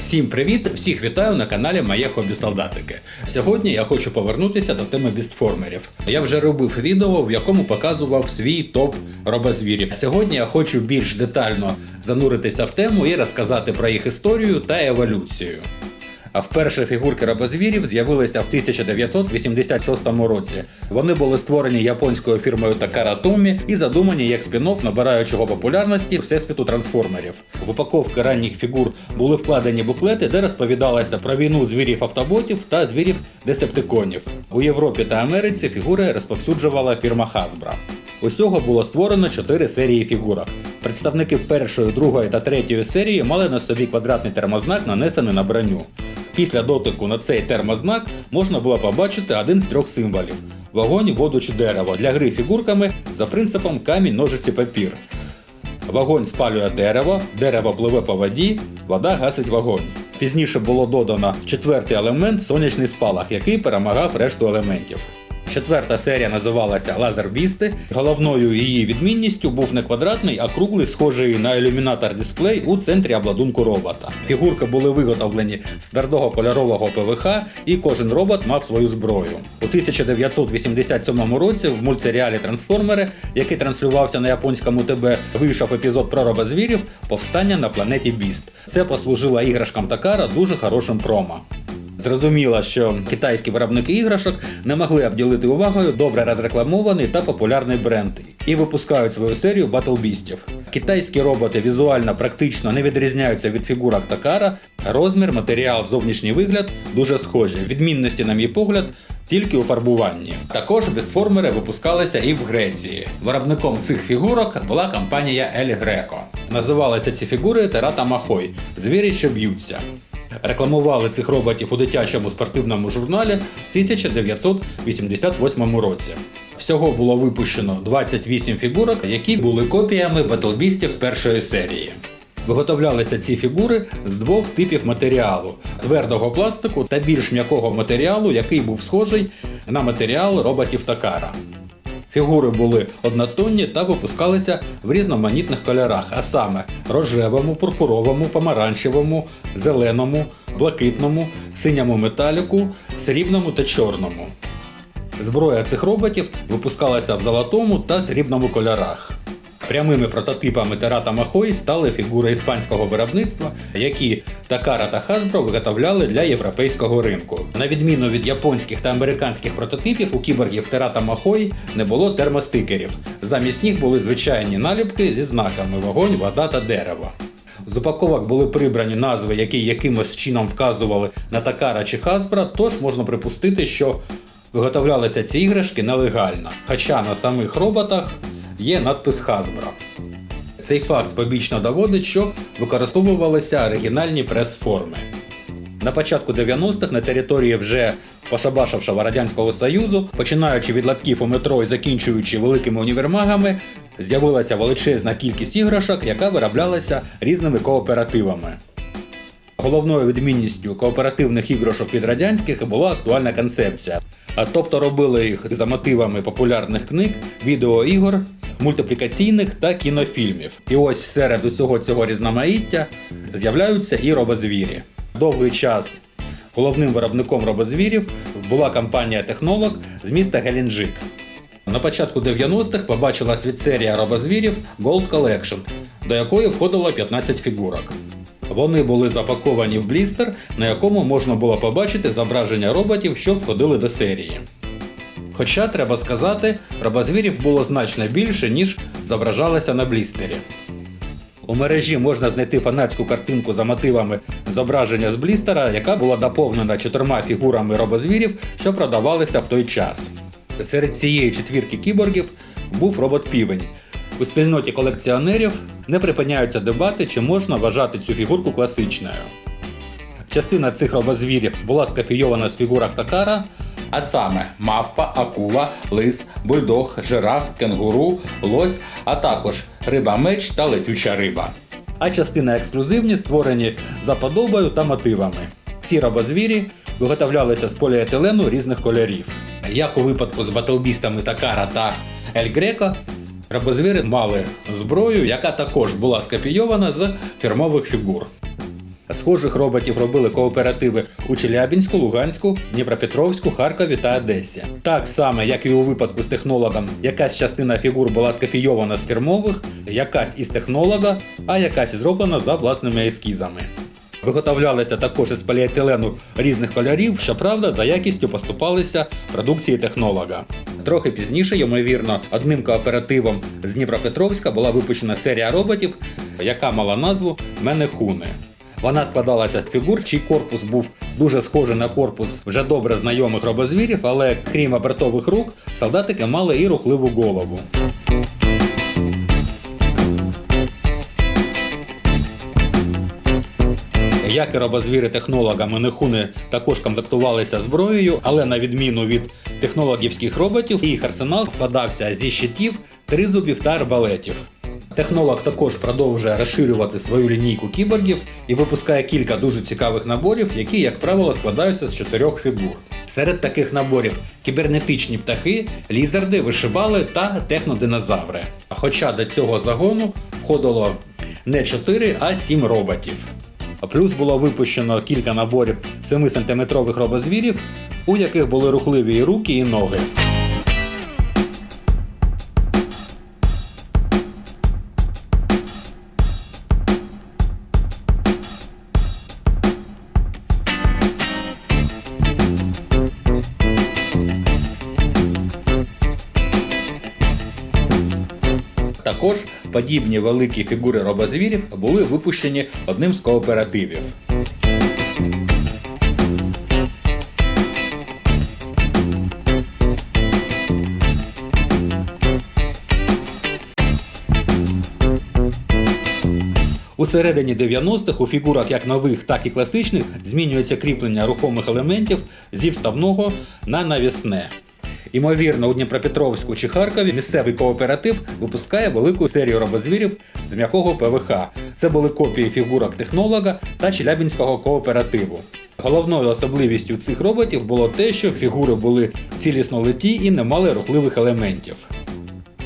Всім привіт! Всіх вітаю на каналі Моє Хобі Солдатики. Сьогодні я хочу повернутися до теми бістформерів. Я вже робив відео, в якому показував свій топ робозвірів. Сьогодні я хочу більш детально зануритися в тему і розказати про їх історію та еволюцію. А вперше фігурки робозвірів з'явилися в 1986 році. Вони були створені японською фірмою Takara Tomy і задумані як спін-офф набираючого популярності всесвіту трансформерів. В упаковки ранніх фігур були вкладені буклети, де розповідалося про війну звірів автоботів та звірів десептиконів. У Європі та Америці фігури розповсюджувала фірма Hasbro. Усього було створено 4 серії фігурок. Представники першої, другої та третьої серії мали на собі квадратний термознак, нанесений на броню. Після дотику на цей термознак можна було побачити один з трьох символів: вогонь, воду чи дерево для гри фігурками за принципом камінь, ножиці, папір. Вогонь спалює дерево, дерево пливе по воді, вода гасить вогонь. Пізніше було додано четвертий елемент сонячний спалах, який перемагав решту елементів. Четверта серія називалася Лазербісти. Головною її відмінністю був не квадратний, а круглий, схожий на ілюмінатор дисплей у центрі обладунку робота. Фігурки були виготовлені з твердого кольорового ПВХ, і кожен робот мав свою зброю. У 1987 році в мультсеріалі Трансформери, який транслювався на японському ТБ, вийшов епізод про робозвірів Повстання на планеті Біст. Це послужило іграшкам Такара дуже хорошим промо. Зрозуміло, що китайські виробники іграшок не могли обділити увагою добре розрекламований та популярний бренд і випускають свою серію батлбістів. Китайські роботи візуально практично не відрізняються від фігурок Такара, розмір, матеріал, зовнішній вигляд дуже схожі. Відмінності, на мій погляд, тільки у фарбуванні. Також бестформери випускалися і в Греції. Виробником цих фігурок була компанія El Greco. Називалися ці фігури Терата Махой звірі, що б'ються. Рекламували цих роботів у дитячому спортивному журналі в 1988 році. Всього було випущено 28 фігурок, які були копіями батлбістів першої серії. Виготовлялися ці фігури з двох типів матеріалу: твердого пластику та більш м'якого матеріалу, який був схожий на матеріал роботів Такара. Фігури були однотонні та випускалися в різноманітних кольорах, а саме рожевому, пурпуровому, помаранчевому, зеленому, блакитному, синьому металіку, срібному та чорному. Зброя цих роботів випускалася в золотому та срібному кольорах. Прямими прототипами Терата Махой стали фігури іспанського виробництва, які Такара та Hasbro виготовляли для європейського ринку. На відміну від японських та американських прототипів, у кіборгів Терата Махой не було термостикерів. Замість них були звичайні наліпки зі знаками вогонь, вода та дерево. З упаковок були прибрані назви, які якимось чином вказували на Такара чи Hasbro, тож можна припустити, що виготовлялися ці іграшки нелегально. Хоча на самих роботах є надпис Hasbro. Цей факт побічно доводить, що використовувалися оригінальні прес-форми. На початку 90-х на території вже пошабашавшого Радянського Союзу, починаючи від латків у метро і закінчуючи великими універмагами, з'явилася величезна кількість іграшок, яка вироблялася різними кооперативами. Головною відмінністю кооперативних іграшок від радянських була актуальна концепція. Тобто робили їх за мотивами популярних книг, відеоігор, мультиплікаційних та кінофільмів. І ось серед усього цього різноманіття з'являються і робозвірі. Довгий час головним виробником робозвірів була компанія Технолог з міста Геленджик. На початку 90-х побачила світ серія робозвірів Gold Collection, до якої входило 15 фігурок. Вони були запаковані в блістер, на якому можна було побачити зображення роботів, що входили до серії. Хоча, треба сказати, робозвірів було значно більше, ніж зображалося на блістері. У мережі можна знайти фанатську картинку за мотивами зображення з блістера, яка була доповнена чотирма фігурами робозвірів, що продавалися в той час. Серед цієї четвірки кіборгів був робот Півень. У спільноті колекціонерів не припиняються дебати, чи можна вважати цю фігурку класичною. Частина цих робозвірів була скопійована з фігурок Такара, а саме мавпа, акула, лис, бульдог, жираф, кенгуру, лось, а також риба-меч та летюча риба. А частина ексклюзивні створені за подобою та мотивами. Ці робозвірі виготовлялися з поліетилену різних кольорів. Як у випадку з батлбістами Такара та Ель Греко, Робозвіри мали зброю, яка також була скопійована з фірмових фігур. Схожих роботів робили кооперативи у Челябінську, Луганську, Дніпропетровську, Харкові та Одесі. Так само, як і у випадку з технологом, якась частина фігур була скопійована з фірмових, якась із технолога, а якась зроблена за власними ескізами. Виготовлялися також із поліетилену різних кольорів, щоправда, за якістю поступалися продукції технолога. Трохи пізніше, ймовірно, одним кооперативом з Дніпропетровська була випущена серія роботів, яка мала назву Менехуни. Вона складалася з фігур, чий корпус був дуже схожий на корпус вже добре знайомих робозвірів, але крім обертових рук, солдатики мали і рухливу голову. Як і робозвіри технолога, менехуни також комплектувалися зброєю, але на відміну від технологівських роботів, їх арсенал складався зі щитів, тризубів та арбалетів. Технолог також продовжує розширювати свою лінійку кіборгів і випускає кілька дуже цікавих наборів, які, як правило, складаються з чотирьох фігур. Серед таких наборів кібернетичні птахи, лізарди, вишибали та технодинозаври. Хоча до цього загону входило не 4, а 7 роботів. Плюс було випущено кілька наборів 7-сантиметрових робозвірів, у яких були рухливі руки, і ноги. Також подібні великі фігури робозвірів були випущені одним з кооперативів. У середині 90-х у фігурах як нових, так і класичних змінюється кріплення рухомих елементів зі вставного на навісне. Імовірно, у Дніпропетровську чи Харкові місцевий кооператив випускає велику серію робозвірів з м'якого ПВХ. Це були копії фігурок технолога та Челябінського кооперативу. Головною особливістю цих роботів було те, що фігури були цілісно литі і не мали рухливих елементів.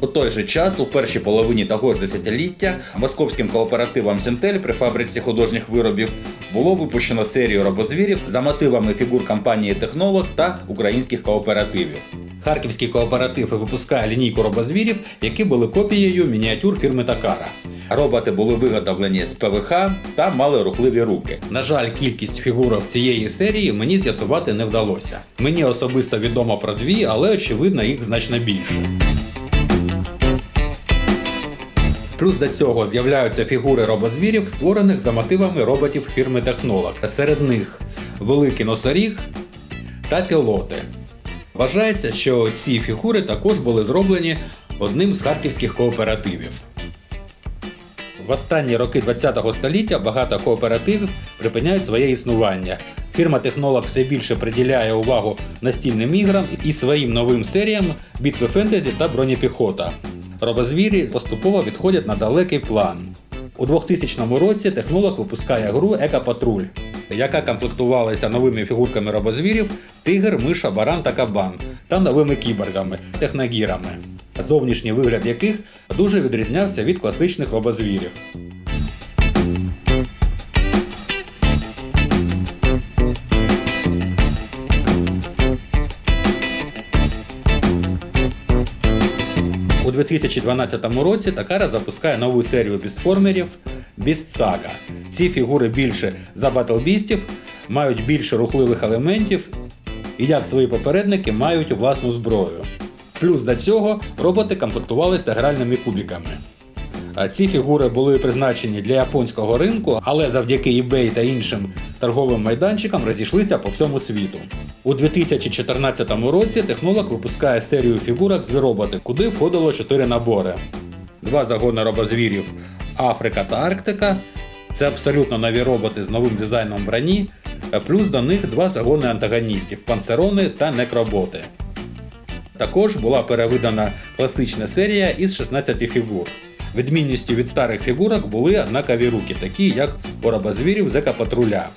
У той же час, у першій половині того ж десятиліття, московським кооперативом Сентель при фабриці художніх виробів було випущено серію робозвірів за мотивами фігур компанії Технолог та українських кооперативів. Харківський кооператив випускає лінійку робозвірів, які були копією мініатюр фірми Такара. Роботи були виготовлені з ПВХ та мали рухливі руки. На жаль, кількість фігурок цієї серії мені з'ясувати не вдалося. Мені особисто відомо про дві, але очевидно їх значно більше. Плюс до цього з'являються фігури робозвірів, створених за мотивами роботів фірми Технолог. Серед них великий носоріг та пілоти. Вважається, що ці фігури також були зроблені одним з харківських кооперативів. В останні роки ХХ століття багато кооперативів припиняють своє існування. Фірма Технолог все більше приділяє увагу настільним іграм і своїм новим серіям битви фентезі та бронепіхота. Робозвірі поступово відходять на далекий план. У 2000 році технолог випускає гру Екапатруль, яка комплектувалася новими фігурками робозвірів Тигр, Миша, Баран та Кабан та новими кіборгами, техногірами, зовнішній вигляд яких дуже відрізнявся від класичних робозвірів. 2012 році Такара запускає нову серію бісформерів Бістсага. Ці фігури більше за батлбістів, мають більше рухливих елементів і, як свої попередники, мають власну зброю. Плюс до цього роботи комплектувалися гральними кубіками. А Ці фігури були призначені для японського ринку, але завдяки eBay та іншим торговим майданчикам розійшлися по всьому світу. У 2014 році технолог випускає серію фігурок звіроботи, куди входило 4 набори. Два загони робозвірів Африка та Арктика. Це абсолютно нові роботи з новим дизайном броні, плюс до них два загони антагоністів панцерони та некроботи. Також була перевидана класична серія із 16 фігур. Відмінністю від старих фігурок були однакові руки, такі як у робозвірів Зека Патруля.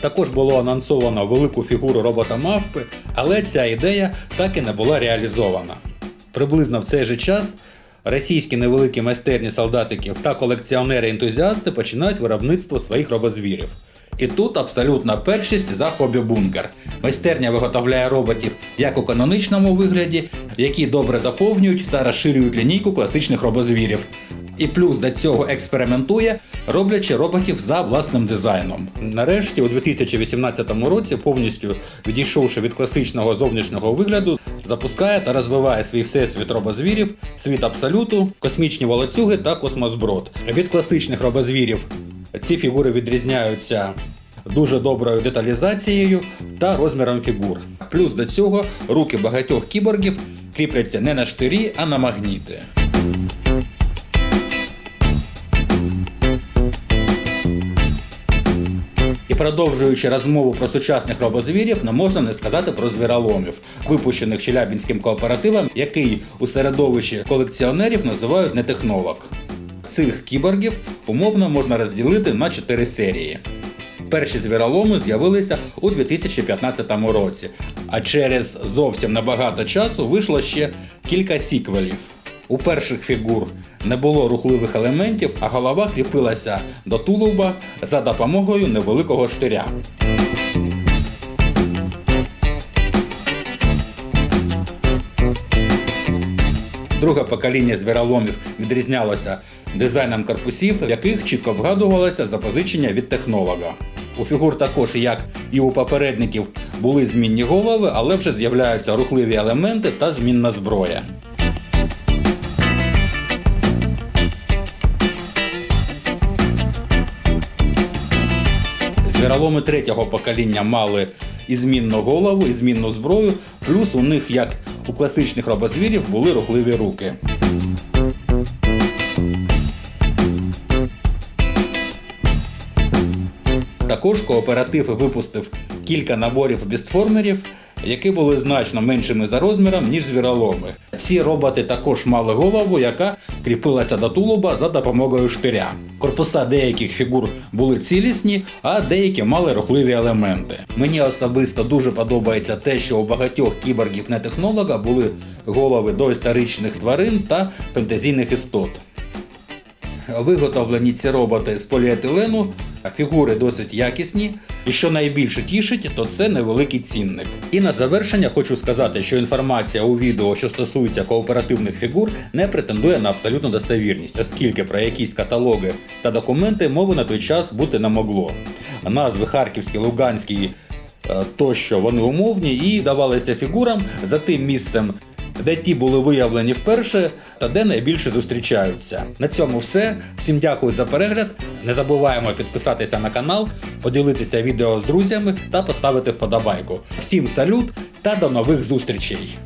Також було анонсовано велику фігуру робота мавпи, але ця ідея так і не була реалізована. Приблизно в цей же час російські невеликі майстерні солдатиків та колекціонери-ентузіасти починають виробництво своїх робозвірів. І тут абсолютна першість за хобі бункер. Майстерня виготовляє роботів як у каноничному вигляді, які добре доповнюють та розширюють лінійку класичних робозвірів. І плюс до цього експериментує, роблячи роботів за власним дизайном. Нарешті, у 2018 році, повністю відійшовши від класичного зовнішнього вигляду, запускає та розвиває свій всесвіт робозвірів, світ абсолюту, космічні волоцюги та космозброд. Від класичних робозвірів ці фігури відрізняються дуже доброю деталізацією та розміром фігур. Плюс до цього руки багатьох кіборгів кріпляться не на штирі, а на магніти. І продовжуючи розмову про сучасних робозвірів, не можна не сказати про звіроломів, випущених Челябінським кооперативом, який у середовищі колекціонерів називають не технолог. Цих кіборгів умовно можна розділити на чотири серії. Перші звіроломи з'явилися у 2015 році, а через зовсім небагато часу вийшло ще кілька сіквелів. У перших фігур не було рухливих елементів, а голова кріпилася до тулуба за допомогою невеликого штиря. Друге покоління звіроломів відрізнялося дизайном корпусів, в яких чітко вгадувалося запозичення від технолога. У фігур також, як і у попередників, були змінні голови, але вже з'являються рухливі елементи та змінна зброя. Звіроломи третього покоління мали і змінну голову, і змінну зброю, плюс у них, як у класичних робозвірів, були рухливі руки. Також кооператив випустив кілька наборів бістформерів, які були значно меншими за розміром, ніж звіроломи. Ці роботи також мали голову, яка кріпилася до тулуба за допомогою штиря. Корпуса деяких фігур були цілісні, а деякі мали рухливі елементи. Мені особисто дуже подобається те, що у багатьох кіборгів не технолога були голови доісторичних тварин та фентезійних істот. Виготовлені ці роботи з поліетилену, фігури досить якісні. І що найбільше тішить, то це невеликий цінник. І на завершення хочу сказати, що інформація у відео, що стосується кооперативних фігур, не претендує на абсолютну достовірність, оскільки про якісь каталоги та документи мови на той час бути не могло. Назви Харківський, Луганський е, тощо вони умовні і давалися фігурам за тим місцем, де ті були виявлені вперше та де найбільше зустрічаються. На цьому все. Всім дякую за перегляд. Не забуваємо підписатися на канал, поділитися відео з друзями та поставити вподобайку. Всім салют та до нових зустрічей!